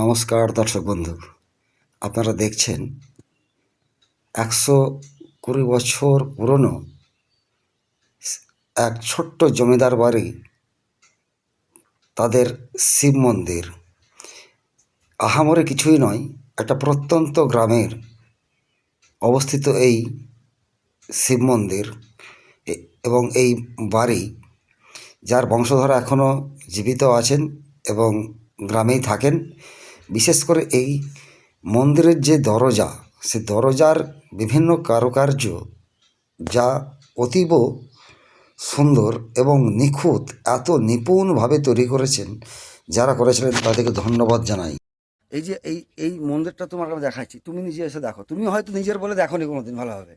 নমস্কার দর্শক বন্ধু। আপনারা দেখছেন একশো কুড়ি বছর পুরনো এক ছোট্ট জমিদার বাড়ি, তাদের শিব মন্দির। আহামরে কিছুই নয়, একটা প্রত্যন্ত গ্রামের অবস্থিত এই শিব মন্দির এবং এই বাড়ি, যার বংশধরা এখনও জীবিত আছেন এবং গ্রামেই থাকেন। বিশেষ করে এই মন্দিরের যে দরজা সে দরজার বিভিন্ন কারুকার্য যা অতীব সুন্দর এবং নিখুঁত এত নিপুণভাবে তৈরি করেছেন যারা করেছিলেন তাদেরকে ধন্যবাদ জানাই। এই যে এই এই মন্দিরটা তোমার আমি দেখাচ্ছি তুমি নিজে এসে দেখো। তুমি হয়তো নিজের বলে দেখো নি কোনোদিন ভালোভাবে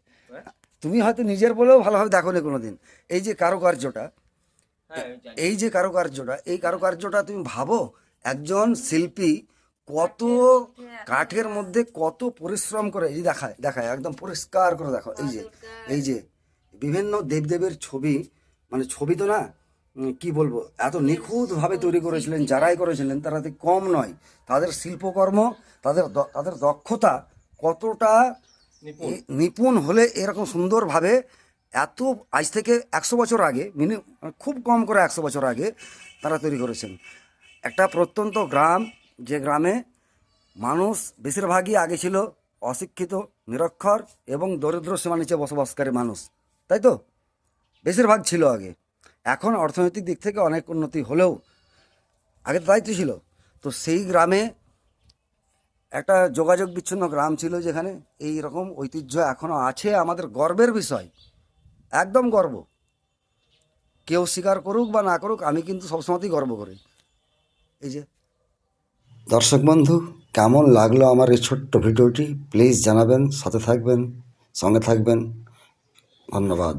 তুমি হয়তো নিজের বলেও ভালোভাবে দেখো নি কোনোদিন। এই যে কারুকার্যটা এই যে কারুকার্যটা এই কারুকার্যটা তুমি ভাবো একজন শিল্পী কত কাঠের মধ্যে কত পরিশ্রম করে এই যে দেখায় দেখায় একদম পরিষ্কার করে দেখো এই যে এই যে বিভিন্ন দেবদেবের ছবি মানে ছবি তো না কি বলব এত নিখুঁতভাবে তৈরি করেছিলেন যারাই করেছিলেন তারা তো কম নয়। তাদের শিল্পকর্ম তাদের দ- তাদের দক্ষতা কতটা নিপুণ হলে এরকম সুন্দরভাবে এত আজ থেকে একশো বছর আগে মিনি খুব কম করে একশো বছর আগে তারা তৈরি করেছেন। একটা প্রত্যন্ত গ্রাম যে গ্রামে মানুষ বেশিরভাগই আগে ছিল অশিক্ষিত, নিরক্ষর এবং দরিদ্র সীমা নিচে বসবাসকারী মানুষ। তাই তো? বেশিরভাগ ছিল আগে। এখন অর্থনৈতিক দিক থেকে অনেক উন্নতি হলেও আগে তো তো ছিল। তো সেই গ্রামে একটা যোগাযোগ বিচ্ছিন্ন গ্রাম ছিল যেখানে এই রকম ঐতিহ্য এখনও আছে। আমাদের গর্বের বিষয়। একদম গর্ব। কেউ স্বীকার করুক বা না করুক, আমি কিন্তু সবসময়তেই গর্ব করি। এই যে দর্শক বন্ধু, কেমন লাগল আমার এই ছোট্ট ভিডিওটি? প্লিজ জানাবেন, সাথে থাকবেন, সঙ্গে থাকবেন। ধন্যবাদ।